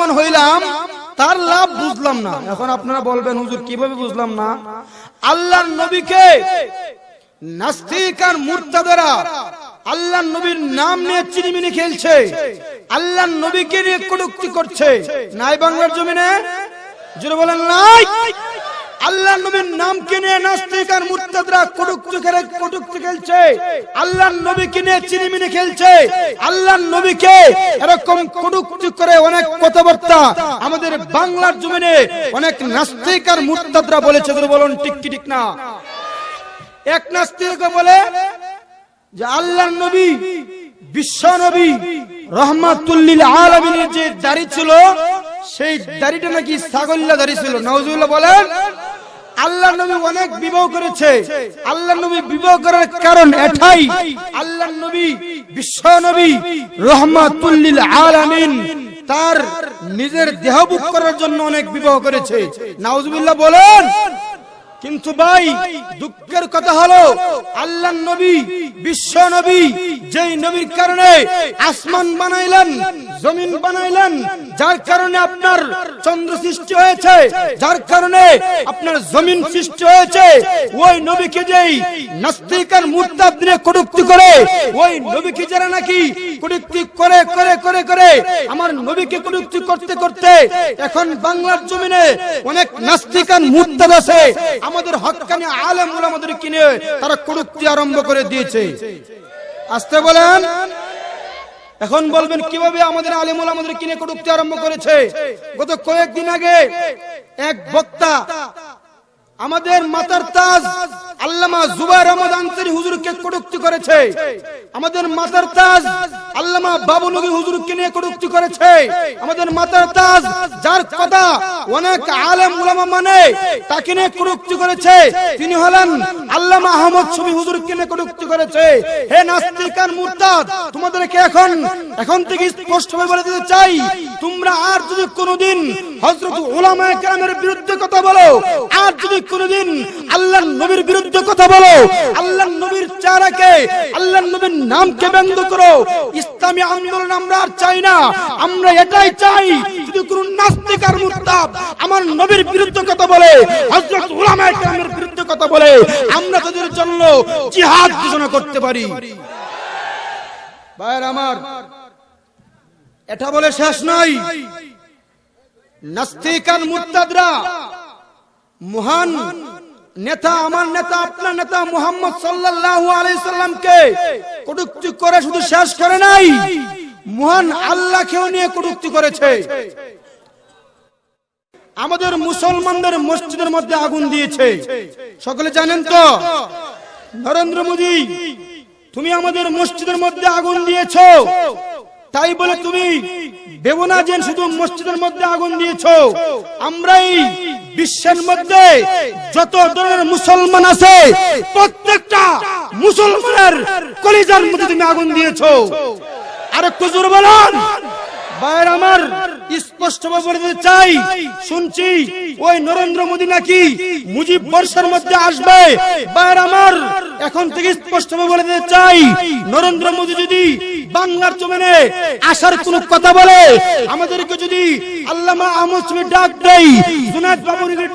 লাভবান হইলাম, তার লাভ বুঝলাম না। এখন আপনারা বলবেন, হুজুর, কীভাবে বুঝলাম না? আল্লাহর নবীকে নাস্তিক আর মুর্তাদেরা আল্লাহ নবীর নাম নিয়ে চিনিমিনি খেলছে আল্লাহ নবীকে নিয়ে কটুক্তি করছে। নাই বাংলার জমিনে? জোরে বলেন, নাই। আল্লাহ নবীর নামকে নিয়ে নাস্তিক আর মুরতাদরা কটুক্তি খেলে কটুক্তি খেলছে। আল্লাহ নবীকে নিয়ে চিনিমিনি খেলছে। আল্লাহ নবীকে এরকম কটুক্তি করে অনেক কথাবার্তা আমাদের বাংলার জমিনে অনেক নাস্তিক আর মুরতাদরা বলেছে। বলুন, ঠিক কি ঠিক না? এক নাস্তিক বলে যে আল্লাহ নবী, বিশ্ব নবী, রহমাতুল্লিল আলমিনের যে দাড়ি ছিল, সেই দাড়িটা নাকি ছাগল্লা দাড়ি ছিল। নওজুল্লাহ বলেন আল্লাহ নবী অনেক বিবাহ করেছে। আল্লাহ নবী বিবাহ করার কারণ এটাই। আল্লাহ নবী বিশ্ব নবী রহমাতুল্লিল আলামিন তার নিজের দেহবুক করার জন্য অনেক বিবাহ করেছে। নাউজুবিল্লাহ বলেন কিন্তু ভাই, দুঃখের কথা হলো আল্লাহ নবী, বিশ্ব নবী, যেই নবীর কারণে আসমান বানাইলেন, জমিন বানাইলেন, যার কারণে আপনার চন্দ্র সৃষ্টি হয়েছে, যার কারণে আপনার জমিন সৃষ্টি হয়েছে, ওই নবীকে যেই নাস্তিক আর মুরতাদ নিয়ে কটুক্তি করে, ওই নবীকে যারা নাকি কটুক্তি করে করে করে করে আমার নবীকে করতে করতে এখন বাংলার আলেম কিনে তারা আরম্ভ করে দিয়েছে। আসতে বলেন। এখন বলবেন, কীভাবে আমাদের আলিমুল আমাদের কিনে কটুক্তি আরম্ভ করেছে? গত কয়েকদিন আগে এক বক্তা আমাদের মাতার তাজ আল্লামা জুবাইর আহমদ আনসারী হুজুরকে কটুক্তি করেছে। আমাদের মাতার তাজ আল্লামা বাবু নবী হুজুরকে নিয়ে কটুক্তি করেছে। আমাদের মাতার তাজ যার কথা অনেক আলেম উলামা মানে তাকে নিয়ে কটুক্তি করেছে। তিনি হলেন আল্লামা আহমদ ছবি হুজুরকে নিয়ে কটুক্তি করেছে। হে নাস্তিকান মুরতাদ, তোমাদেরকে এখন এখন থেকে স্পষ্টভাবে বলে দিতে চাই, তোমরা আর যদি কোনোদিন হযরত উলামায়ে কেরামের বিরুদ্ধে কথা বলো, আর যদি কোনোদিন আল্লাহর নবীর বিরুদ্ধে কথা বলো। আল্লাহর নবীর চারাকে, আল্লাহর নবীর নামকে ব্যঙ্গ করো। ইসলামী আন্দোলন আমরা আর চাই না। আমরা এটাই চাই যদি কোন নাস্তিক আর আমার নবীর বিরুদ্ধে কথা বলে বিরুদ্ধে কথা বলে, আমরা তাদের জন্য জিহাদ ঘোষণা করতে পারি। ভাইয়ের আমার, এটা বলে শেষ নাই। নাস্তিক আর মুরতাদরা মহান নেতা, আমার নেতা, আপনার নেতা মুহাম্মদ সাল্লাল্লাহু আলাইহি সাল্লামকে কটূক্তি করে শুধু শেষ করে নাই, মহান আল্লাহকেও নিয়ে কটূক্তি করেছে। আমাদের মুসলমানদের মসজিদের মধ্যে আগুন দিয়েছে। সকলে জানেন তো? নরেন্দ্র মোদী, তুমি আমাদের মসজিদের মধ্যে আগুন দিয়েছ। তাই বলে তুমি ভেবো না যে শুধু মসজিদের মধ্যে আগুন দিয়েছ। আমরাই বিশ্বের মধ্যে যত ধরনের মুসলমান আছে প্রত্যেকটা মুসলমানের কলিজার মধ্যে তুমি আগুন দিয়েছ। আর একটু জোর বলুন। ভাইয়ের আমার স্পষ্ট বলে দিতে চাই শুনছি ওই নরেন্দ্র মোদী নাকি মুজিব বর্ষার মধ্যে আসবে। ভাইয়ের আমার এখন থেকে স্পষ্ট বলে দিতে চাই নরেন্দ্র মোদী যদি বাংলার জমিনে আসার কোন কথা বলে? আমাদেরকে যদি আল্লামা আহমদ ডাক দেই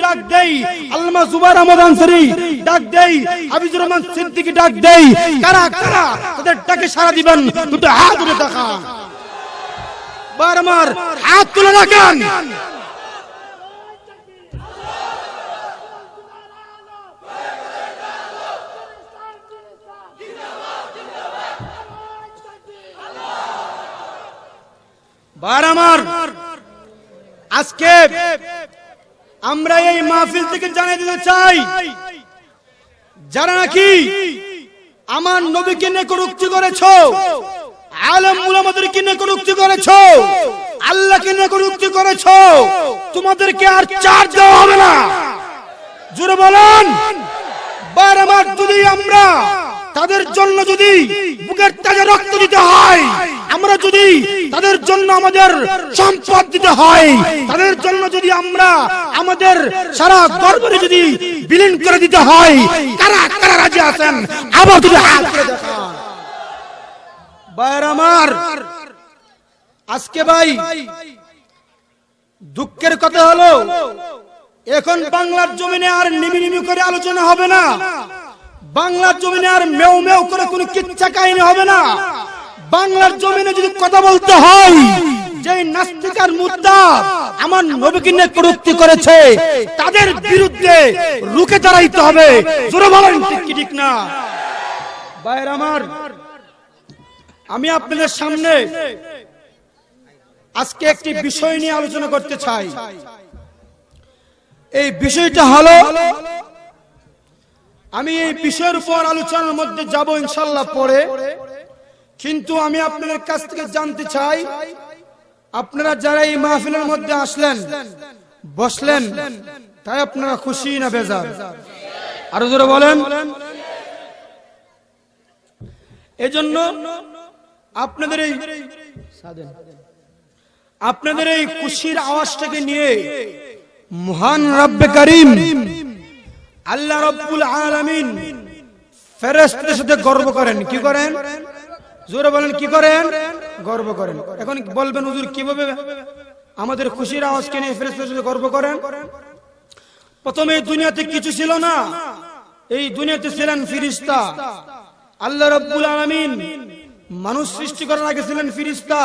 ডাক দেই, আল্লামা জুবার আহমদ আনসারি ডাক দেই হাবিজুর রহমান সিদ্দিকী ডাক দেই, কারা কারা? তাদের ডাকে সারা দিবেন, দুটো হাত উঠে দেখা বারবার হাত তুলে রাখেন বার আমার। আজকে আমরা এই মাহফিল থেকে জানিয়ে দিতে চাই, যারা নাকি আমার নবীকে নিয়ে কটুক্তি করেছ, আলম মুলামাদের কিনে কটুক্তি করেছ, আল্লাহকে নিয়ে কটুক্তি করেছ, তোমাদেরকে আর চার্জ দেওয়া হবে না। জোরে বলেন বারবার যদি আমরা তাদের জন্য যদি বুকের তাজা রক্ত দিতে হয়, আমরা যদি তাদের জন্য আমাদের সম্পদ দিতে হয়, তাদের জন্য যদি আমরা আমাদের সারা গর্বরে যদি বিলীন করে দিতে হয়, কারা কারা রাজি আছেন? আবার যদি হাত ভাইয়ের আমার, আজকে ভাই দুঃখের কথা হলো, এখন বাংলার জমিনে আর নিমি নিমি করে আলোচনা হবে না। বাংলার জমিনে আর মেউ মেউ করে কোনো কিচ্ছা কাহিনী হবে না। বাংলার জমিনে যদি কথা বলতে হয় যে নাস্তিকার মুদ্রা আমার নবীকে নিয়ে করেছে, তাদের বিরুদ্ধে রুখে দাঁড়াইতে হবে। জোরে বলেন, ঠিক ঠিক না? বাইরে আমার, আমি আপনাদের সামনে আজকে একটি বিষয় নিয়ে আলোচনা করতে চাই। এই বিষয়টা হলো আমি এই বিষয়ের উপর আলোচনার মধ্যে যাব ইনশাল্লাহ পরে। কিন্তু আমি আপনাদের কাছ থেকে জানতে চাই, আপনারা যারা এই মাহফিলের মধ্যে আসলেন, বসলেন, তাই আপনারা খুশি না বেজার? আরও জোরে বলেন। এজন্য আপনাদের এই আপনাদের এই খুশির আওয়াজটাকে নিয়ে মহান রব্বে করিম আল্লাহ রব্বুল আলামিন ফেরেশতাদের সাথে গর্ব করেন। কি করেন? জোরে বলেন, কি করেন? গর্ব করেন। এখন বলবেন, হুজুর, কীভাবে আমাদের খুশির আওয়াজকে নিয়ে ফেরেশতাদের সাথে গর্ব করেন? প্রথমে দুনিয়াতে কিছু ছিল না। এই দুনিয়াতে ছিলেন ফিরিস্তা আল্লাহ রব্বুল আলামিন মানুষ সৃষ্টি করার আগে ছিলেন ফিরিস্তা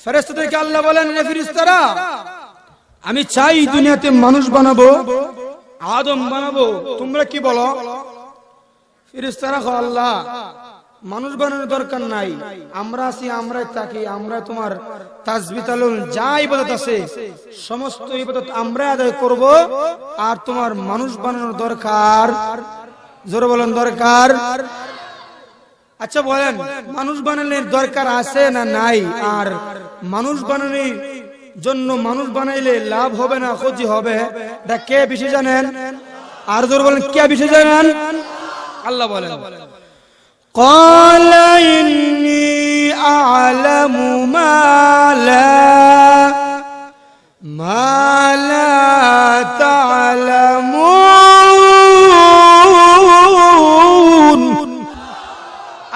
ফেরেশতাদেরকে আল্লাহ বলেন ফিরিস্তারা আমি চাই দুনিয়াতে মানুষ বানাবো। আদম বানাবো। তোমরা কি বলো? আল্লাহ, মানুষ বানানোর দরকার নাই। আমরা আছি, আমরাই থাকি আমরা তোমার তাজবি তালুল যা ইবাদত আছে, সমস্ত ইবাদত আমরা আদায় করব। আর তোমার মানুষ বানানোর দরকার। জোরে বলেন, দরকার। আচ্ছা বলেন, মানুষ বানানোর দরকার আছে না নাই? আর মানুষ বানানোর জন্য মানুষ বানাইলে লাভ হবে না ক্ষতি হবে এটা কে বেশি জানেন আর জোর বলেন কে বেশি জানেন আল্লাহ বলেন قال إني أعلم ما لا ما لا تعلمون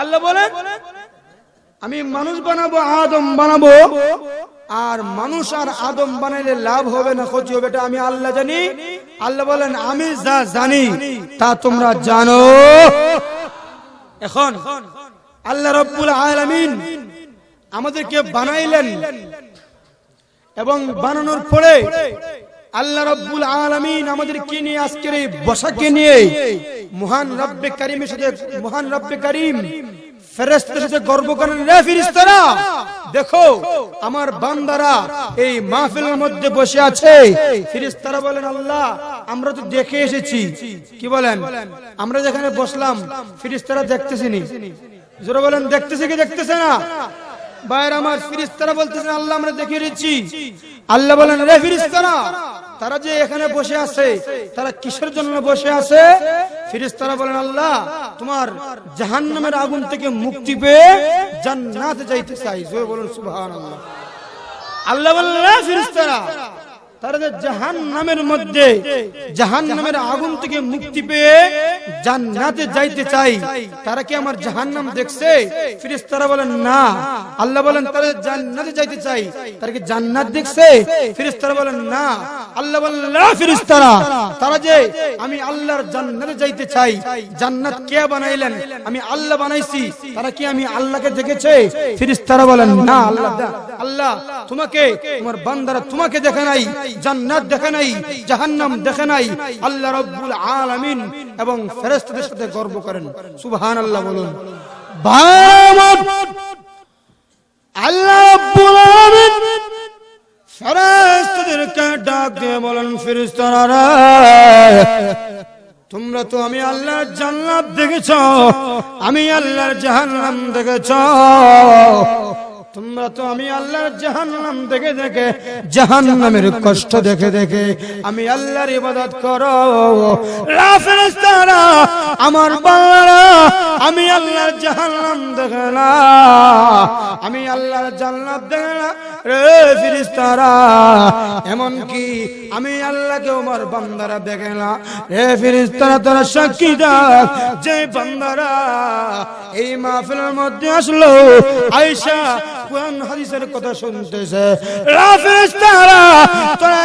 আল্লাহ বলেন আমি মানুষ বানাবো আদম বানাবো আর মানুষ আর আদম বানাইলে লাভ হবে না, ক্ষতি হবে, এটা আমি আল্লাহ জানি। আল্লাহ বলেন, আমি যা জানি, তা তোমরা জানো। এখন আল্লাহ রব্বুল আলামিন আমাদেরকে বানাইলেন এবং বানানোর পরে আল্লাহ রব্বুল আলামিন আমাদেরকে নিয়ে, আজকের এই বসাকে নিয়ে মহান রব্বে কারিমের সাথে মহান রব্বে কারিম গর্ব করেন দেখো, আমার বান্দারা এই মাহফিলের মধ্যে বসে আছে। ফিরিস্তারা বলেন, আল্লাহ, আমরা তো দেখে এসেছি। কি বলেন? আমরা যেখানে বসলাম ফিরিস্তারা দেখতেছি নি। জোরে বলেন, দেখতেছে কি দেখতেছে না? বাইর আমার ফিরিস্তারা বলতেছে আল্লাহ, আমরা দেখে নিচ্ছি আল্লাহ বলেন রে ফিরিস্তারা তারা যে এখানে বসে আছে, তারা কিসের জন্য বসে আছে? ফিরিস্তারা বলেন, আল্লাহ, তোমার জাহান্নামের আগুন থেকে মুক্তি পেয়ে জান্নাতে যাইতে চাই। বলুন, সুবহানাল্লাহ। আল্লাহ বলেন ফিরিস্তারা তারা যে জাহান নামের মধ্যে জাহান নামের আগুন থেকে মুক্তি পেয়ে জান্নাতে যাইতে চাই, তারা কি আমার জাহান নাম দেখছে? ফিরিস্তারা বলেন, না। আল্লাহ বলেন, তারা জান্নাতে যাইতে চাই, তারা কি জান্নাত দেখছে? ফিরিস্তারা বলেন, না। আল্লাহ বলেন ফিরিস্তারা তারা যে আমি আল্লাহর জান্নাতে যাইতে চাই, জান্নাত কে বানাইলেন? আমি আল্লাহ বানাইছি। তারা কি আমি আল্লাহকে দেখেছে? ফিরিস্তারা বলেন, না, আল্লাহ। আল্লাহ, তোমাকে, তোমার বান্দারা তোমাকে দেখে নাই। জান্নাত দেখে নাই, জাহান্নাম দেখে নাই। আল্লাহ রব্বুল আলামিন এবং ফেরেশতাদের সাথে গর্ব করেন। সুবহানাল্লাহ বলুন। আল্লাহ রব্বুল আলামিন ফেরেশতাদেরকে ডাক দিয়ে বলেন, ফেরেশতারা তোমরা তো আমি আল্লাহর জান্নাত দেখেছ, আমি আল্লাহর জাহান্নাম দেখেছ। তোমরা তো আমি আল্লাহর জাহান্নাম দেখে দেখে, জাহান্নামের কষ্ট দেখে দেখে আমি আল্লাহর ইবাদত করো। আমার বাংলারা আমি আল্লাহর জাহান্নাম দেখে না। আমি আল্লাহর জান্নাত দেখে না। রে ফেরেশতারা এমন কি আমি আল্লাহকে আমার বান্দারা দেখে না। রে ফেরেশতারা তোরা সাক্ষী দাও যে বান্দারা এই মাহফিলের মধ্যে আসলো। আয়েশা কোরআন হাদিসের কথা শুনতেছে। রা ফেরেশতারা তোরা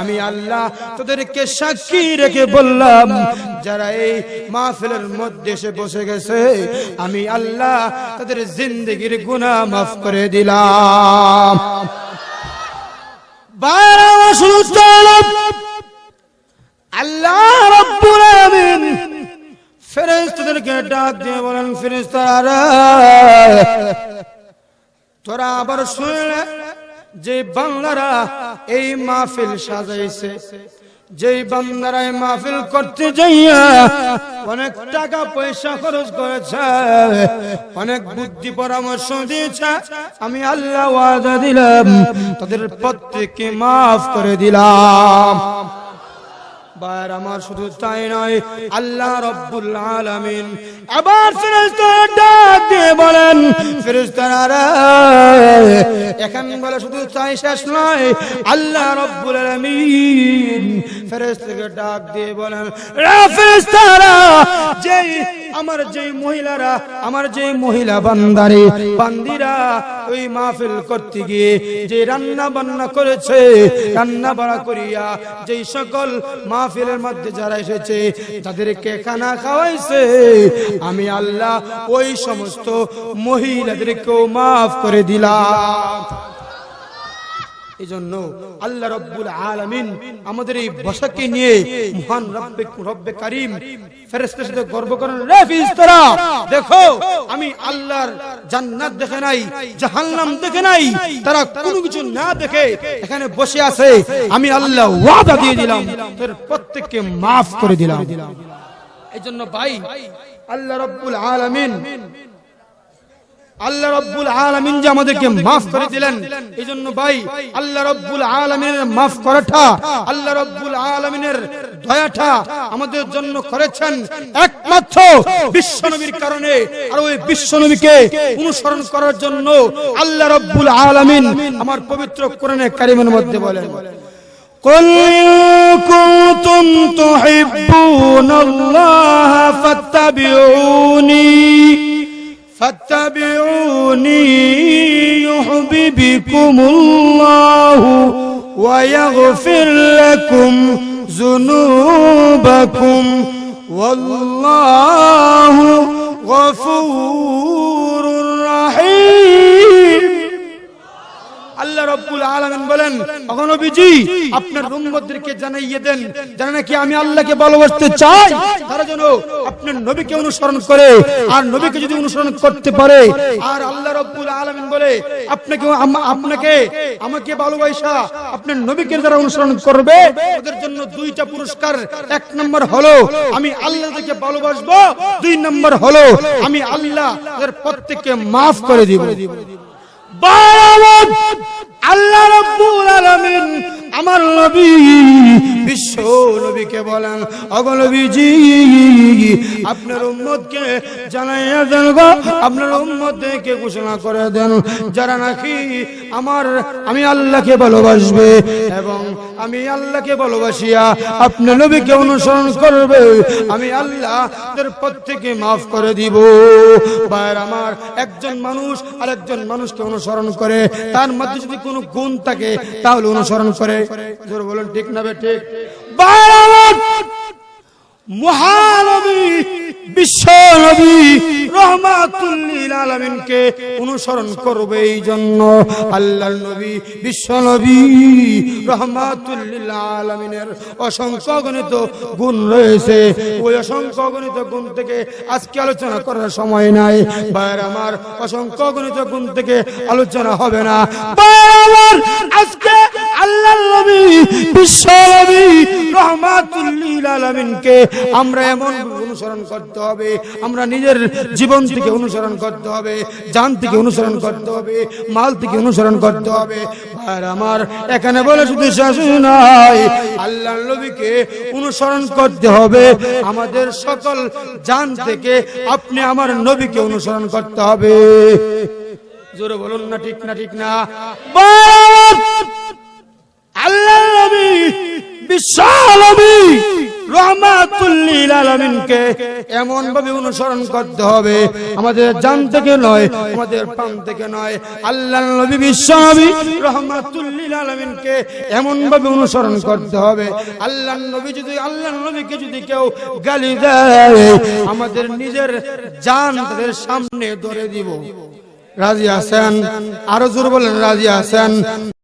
আমি আল্লাহ তোদেরকে সাক্ষী রেখে বললাম, যারা এই মাহফিলের মধ্যে এসে বসে গেছে, আমি আল্লাহ তাদের জিন্দগির গুনাহ মাফ করে দিলাম। বলেন তোরা আবার শুনলে? যে বাংলারা এই মাহফিল সাজাইছে যেই বান্দারা মাহফিল করতে যাইয়া অনেক টাকা পয়সা খরচ করেছে, অনেক বুদ্ধি পরামর্শ দিয়েছে, আমি আল্লাহ ওয়াদা দিলাম, তাদের প্রত্যেককে মাফ করে দিলাম। বার আমার শুধু তাই নয়, আল্লাহ রব্বুল আলামিন আবার ফেরেশতারা ডাক দিয়ে বলেন, ফেরেশতারা এখন বলে শুধু তাই শেষ নয়। আল্লাহ রব্বুল আলামিন ফেরেশতাকে ডাক দিয়ে বলেন যেই আমার যেই মহিলারা, আমার যেই মহিলা বান্দারে, বান্দিরা ওই মাহফিল করতে গিয়ে যে রান্না বান্না করেছে, রান্না বাড়া করিয়া যেই সকল মাহফিলের মধ্যে যারা এসেছে, তাদেরকে খানা খাওয়াইছে। আমি আল্লাহ ওই সমস্ত মহিলাদেরকেও মাফ করে দিলাম। এই জন্য আল্লাহ রব্বুল আমাদের এই নিয়ে মহান রব্বে রব্বে কারিম দেখো, আমি আল্লাহর জান্নাত দেখে নাই, জাহান্নাম দেখে নাই, তারা কোনো কিছু না দেখে এখানে বসে আছে। আমি আল্লাহ ওয়াদা দিয়ে দিলাম প্রত্যেককে মাফ করে দিলাম। এই জন্য ভাই, আল্লাহ রব্বুল আলামিন আল্লাহ রব্বুল আলামিন যে আমাদেরকে মাফ করে দিলেন এই জন্য ভাই আল্লাহ রব্বুল আলামিনের মাফ করাটা আল্লাহ রব্বুল আলামিনের দয়াটা আমাদের জন্য করেছেন একমাত্র বিশ্বনবীর কারণে আর ওই বিশ্বনবীকে অনুসরণ করার জন্য আল্লাহ রব্বুল আলামিন আমার পবিত্র কোরআনে কারিমের মধ্যে বলেন قل إن كنتم تحبون الله فاتبعوني فاتبعوني يحببكم الله ويغفر لكم ذنوبكم. والله غفور رحيم. আল্লাহ রব্বুল আলামিন বলেন অগনবীজি আপনার উম্মতদেরকে জানাইয়ে দেন। যারা নাকি আমি আল্লাহকে ভালোবাসতে চাই, তারা যেন আপনার নবীকে অনুসরণ করে আর নবীকে যদি অনুসরণ করতে পারে। আর আল্লাহ রব্বুল আলামিন বলে, আপনাকে আপনাকে, আমাকে ভালোবাসা আপনার নবীকে যারা অনুসরণ করবে, ওদের জন্য দুইটা পুরস্কার। এক নম্বর হলো, আমি আল্লাহকে ভালোবাসবো। দুই নম্বর হলো, আমি আল্লাহ প্রত্যেককে মাফ করে দিব। আল্লাহ রাব্বুল আলামিন আমার নবী, বিশ্ব নবীকে বলেন অগনবীজি আপনার উম্মতকে জানাইয়া দেন গো, আপনার উম্মতকে ঘোষণা করে দেন, যারা নাকি আমার, আমি আল্লাহকে ভালোবাসবে এবং আমি আল্লাহকে ভালোবাসিয়া আপনার নবীকে অনুসরণ করবে, আমি আল্লাহ তাদের প্রত্যেকে মাফ করে দিব। বাইর আমার, একজন মানুষ আর একজন মানুষকে অনুসরণ করে, তার মধ্যে যদি কোনো গুণ থাকে, তাহলে অনুসরণ করে। জোর বলুন, ঠিক না ঠিক? মহানবী, বিশ্ব নবী, রহমাতুল্লিল আলমিনকে অনুসরণ করবে এই জন্য আল্লাহর নবী, বিশ্ব নবী, রহমাতুল্লিল আলমিনের অসংখ্য গণিত গুণ রয়েছে। ওই অসংখ্য গণিত গুণ থেকে আজকে আলোচনা করার সময় নাই। ভাইয়ের আমার অসংখ্য গণিত গুণ থেকে আলোচনা হবে না। আজকে আল্লাহর নবী, বিশ্ব নবী, রহমাতুল্লিল আলমিনকে অনুসরণ করতে হবে, আমরা নিজের জীবন অনুসরণ করতে হবে, জান থেকে অনুসরণ করতে হবে, মাল থেকে অনুসরণ করতে হবে। আর আমার, এখানে বলে নাই আল্লাহ অনুসরণ করতে হবে, আমাদের সকল জান থেকে আপনি আমার নবীকে অনুসরণ করতে হবে। জোরে বলুন না ঠিক না ঠিক না। অনুসরণ করতে হবে। আমাদের জান থেকে নয়, আমাদের নয়। আল্লাহ নবী অনুসরণ করতে হবে। যদি আল্লাহ নবীকে যদি কেউ গালি দেয়, আমাদের নিজের জান তাদের সামনে ধরে দিব। রাজি আছেন? আরও জোর বলেন, রাজি আছেন?